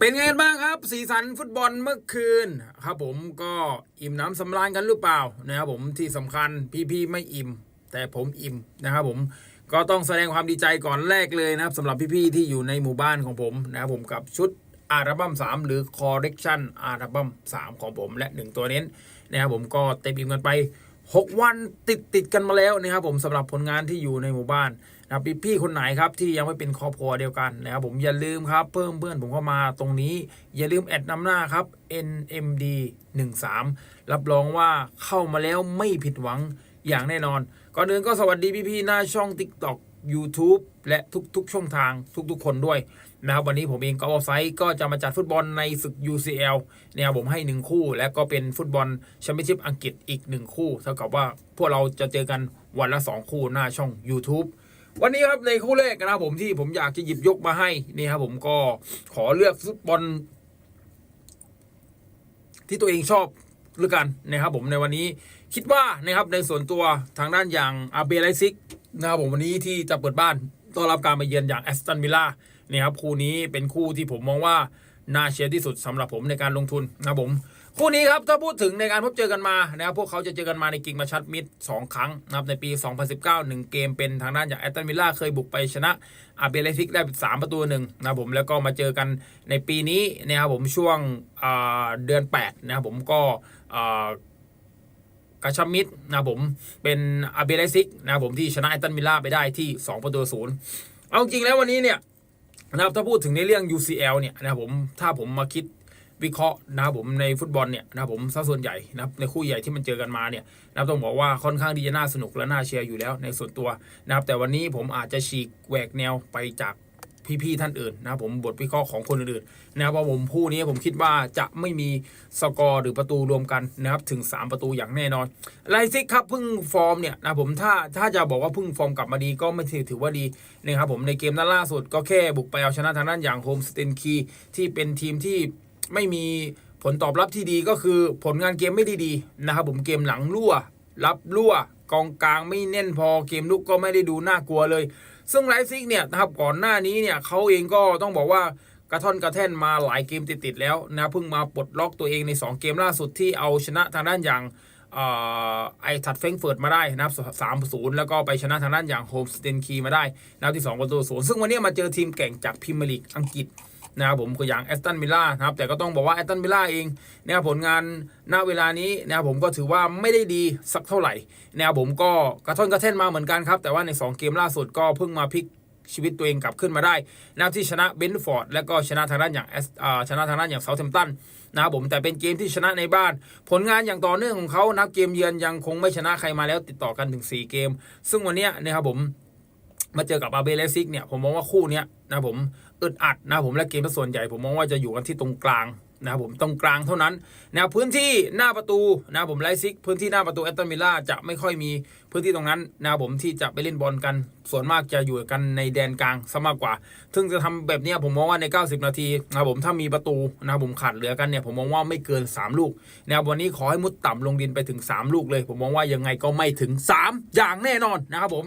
เป็นไงบ้างครับสีสันฟุตบอลเมื่อคืนครับผมก็อิ่มน้ำสำราญกันหรือเปล่านะครับผมที่สำคัญพี่ๆไม่อิ่ม แต่ผมอิ่มนะครับผมก็ต้องแสดงความดีใจก่อนแรกเลยนะครับสำหรับพี่ๆที่อยู่ในหมู่บ้านของผมนะครับผมกับชุดอัลบั้ม3 หรือ Correction อัลบั้ม3 ของผมและ 1 ตัวเน้นนะครับผมก็เต็มอิ่มกันไป 6 วันติดติดกันมาแล้วนะครับผมสำหรับผลงานที่อยู่ในหมู่บ้าน นะพี่ๆคนไหนครับที่ยังไม่เป็นครอบครัวเดียวกันนะครับผมอย่าลืมครับเพิ่มเพื่อนผมเข้ามาตรงนี้ อย่าลืมแอดนำหน้าครับ NMD 13รับรองว่าเข้ามาแล้วไม่ผิดหวังอย่างแน่นอน ก่อนอื่นก็สวัสดีพี่ๆหน้าช่อง TikTok YouTube และทุกๆ ช่องทางทุกๆ คนด้วยนะครับวันนี้ผมเองก็ออฟไซต์ก็จะมาจัดฟุตบอลในศึก UCL เนี่ยผมให้ 1 คู่ และก็เป็นฟุตบอลแชมเปี้ยนชิพอังกฤษอีก 1 คู่ เท่ากับว่าพวกเราจะเจอกันวันละ 2 คู่หน้าช่อง YouTube วันนี้ครับในคู่แรกนะครับผมที่ผมอยากจะหยิบยกมาให้นี่ครับผมก็ขอเลือกฟุตบอลที่ตัวเองชอบหรือกันนะครับผมในวันนี้คิดว่านะครับในส่วนตัวทางด้านอย่างอาเบไลซิกนะครับผมวันนี้ที่จะเปิดบ้านต้อนรับการมาเยือนอย่างแอสตันวิลล่านี่ครับคู่นี้เป็นคู่ที่ผมมองว่าน่าเชียร์ที่สุดสำหรับผมในการลงทุนนะครับผม คู่นี้ครับถ้าพูดถึงในการพบเจอกันมานะครับพวกเขาจะเจอกันมาในกิ่งมาชัดมิดสองครั้งนะครับในปี 2019 1 เกมเป็นทางด้านอย่างแอสตันวิลล่าเคยบุกไปชนะอาเบเลซิกได้สามประตูหนึ่งนะผมแล้วก็มาเจอกันในปีนี้นะครับผมช่วงเดือน 8 นะครับผมก็กาชามิดนะผมเป็นอาเบเลซิกนะผมที่ชนะแอสตันวิลล่าไปได้ที่ 2 ประตูศูนย์เอาจริงแล้ววันนี้เนี่ยนะครับถ้าพูดถึงในเรื่อง UCL เนี่ยนะครับผมถ้าผมมาคิด วิเคราะห์นะครับผมในฟุตบอลเนี่ยนะครับผมซะส่วนใหญ่นะครับในคู่ใหญ่ที่มันเจอกันมาเนี่ยนะครับต้องบอกว่าค่อนข้างที่จะน่าสนุกและน่าเชียร์อยู่แล้วในส่วนตัวนะครับแต่วันนี้ผมอาจจะฉีกแหวกแนวไปจากพี่ๆท่านอื่นนะครับผมบทวิเคราะห์ของคนอื่นๆนะครับเพราะผมคู่นี้ผมคิดว่าจะไม่มีสกอร์หรือประตูรวมกันนะครับถึง 3 ประตูอย่างแน่นอนไลซิกครับพิ่งฟอร์มเนี่ยนะผมถ้าถ้าจะบอกว่าพิ่งฟอร์มกลับมาดีก็ไม่ถือถือว่าดีนะครับผมในเกมนัดล่าสุดก็แค่บุกไปเอาชนะทางด้านอย่างโฮมสเตนคีที่เป็นทีมที่ ไม่มีผลตอบรับที่ดีก็คือผลงานเกมไม่ด้ดีนะครับผมเกมหลังรั่ว รับรั่ว กองกลางไม่แน่นพอเกมลุกก็ไม่ได้ดูน่ากลัวเลย ซึ่งไลฟ์ซิกเนี่ยนะครับก่อนหน้านี้เนี่ยเขาเองก็ต้องบอกว่ากระท่อนกระแท่นมาหลายเกมติดๆแล้วนะเพิ่งมาปลดล็อกตัวเองใน 2 เกมล่าสุดที่เอาชนะทางด้านอย่างออไอทัดเฟงเฟิร์ดมาได้นะครับสามศูนย์แล้วก็ไปชนะทางด้านอย่างโฮมสเตนคีมาได้นะครับที่2ประตูศูนย์ซึ่งวันนี้มาเจอทีมแก่งจากพรีเมียร์ลีกอังกฤษ นะครับผมก็อย่างแอสตันวิลล่านะครับแต่ก็ต้องบอกว่าแอสตันวิลล่าเองนะครับผลงานณเวลานี้นะครับผมก็ถือว่าไม่ได้ดีสักเท่าไหร่นะครับผมก็กระท่อนกระแท่นมาเหมือนกันครับแต่ว่าใน 2 เกมล่าสุดก็เพิ่งมาพลิกชีวิตตัวเองกลับขึ้นมาได้นะครับที่ชนะเบนฟอร์ดและก็ชนะทางด้านอย่างชนะทางด้านอย่างเซาท์แฮมป์ตันนะครับผมแต่เป็นเกมที่ชนะในบ้าน ผลงานอย่างต่อเนื่องของเขานับเกมเยือนยังคงไม่ชนะใครมาแล้วติดต่อกันถึง 4 เกม ซึ่งวันนี้นะครับผมมาเจอกับอาเบเลซิกเนี่ยผมมองว่าคู่เนี้ยนะผม อึดอัดนะผมและเกมส่วนใหญ่ผมมองว่าจะอยู่กันที่ตรงกลางนะครับผมตรงกลางเท่านั้นนะพื้นที่หน้าประตูนะผมไลซิกพื้นที่หน้าประตูแอตตันมิลล่าจะไม่ค่อยมีพื้นที่ตรงนั้นนะผมที่จะไปเล่นบอลกัน ส่วนมากจะอยู่กันในแดนกลางซะมากกว่า ซึ่งจะทำแบบนี้ผมมองว่าใน 90 นาทีนะผมถ้ามีประตูนะผมขาดเหลือกันเนี่ยผมมองว่าไม่เกิน 3 ลูกนะวันนี้ขอให้มุดต่ำลงดินไปถึง 3 ลูกเลย ผมมองว่ายังไงก็ไม่ถึง 3 อย่างแน่นอนนะครับผม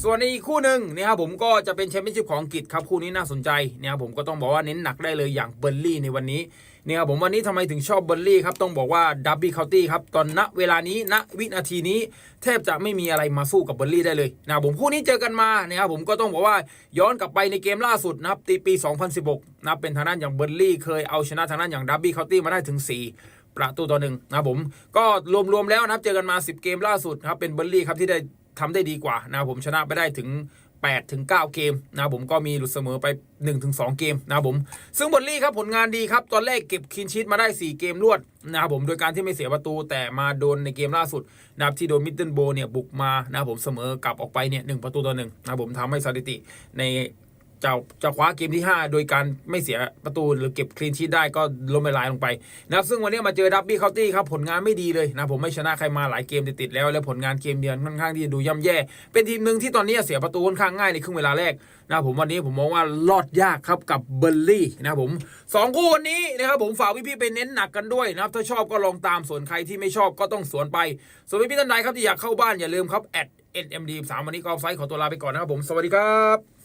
ส่วนในอีกคู่หนึ่งนะครับผมก็จะเป็นแชมเปี้ยนชิพของอังกฤษครับคู่นี้น่าสนใจนะครับผมก็ต้องบอกว่าเน้นหนักได้เลยอย่างเบอร์ลี่ในวันนี้เนี่ยครับผมวันนี้ทำไมถึงชอบเบอร์ลี่ครับต้องบอกว่าดับบี้เคาน์ตี้ครับตอนณเวลานี้ณวินาทีนี้ แทบจะไม่มีอะไรมาสู้กับเบอร์ลี่ได้เลยนะผมคู่นี้เจอกันมานะครับผมก็ต้องบอกว่าย้อนกลับไปในเกมล่าสุดนะครับตีปี 2016นะเป็นทางด้านอย่างเบอร์ลี่เคยเอาชนะทางด้านอย่างดับบี้เคาน์ตี้มาได้ถึง 4 ประตูต่อหนึ่งนะผมก็รวมๆแล้วนะครับเจอกันมา 10 เกมล่าสุดครับเป็นเบอร์ลี่ครับที่ได้ ทำได้ดีกว่านะผมชนะไปได้ถึง8ถึง9เกมนะผมก็มีหลุดเสมอไป 1 ถึง 2 เกมนะผมซึ่งบอลลี่ครับผลงานดีครับ ตอนแรกเก็บคินชีตมาได้ 4 เกมรวดนะครับผมโดยการที่ไม่เสียประตูแต่มาโดนในเกมล่าสุดนะครับที่โดนมิดเดิลโบเนี่ยบุกมานะผมเสมอกลับออกไปเนี่ยหประตูต่อหนึ่งนะผมทำให้สถิติใน จะจะคว้าเกมที่ 5 โดยการไม่เสียประตูหรือเก็บคลีนชีตได้ก็ล้มละลายลงไปนะครับซึ่งวันนี้มาเจอดับบี้เคาน์ตี้ครับผลงานไม่ดีเลยนะผมไม่ชนะใครมาหลายเกมติดๆแล้ว และผลงานเกมเยือนค่อนข้างที่จะดูย่ำแย่ เป็นทีมหนึ่งที่ตอนนี้เสียประตูค่อนข้างง่ายในครึ่งเวลาแรกนะผมวันนี้ผมมองว่ารอดยากครับกับเบอร์ลี่นะผมสองคู่วันนี้นะครับผมฝากพี่ๆไปเน้นหนักกันด้วยนะครับถ้าชอบก็ลองตามส่วนใครที่ไม่ชอบก็ต้องสวนไป ส่วนพี่ๆท่านใดครับที่อยากเข้าบ้านอย่าลืมครับ NMD 3วันนี้กอล์ฟไซต์ขอตัวลาไปก่อนนะครับผมสวัสดีครับ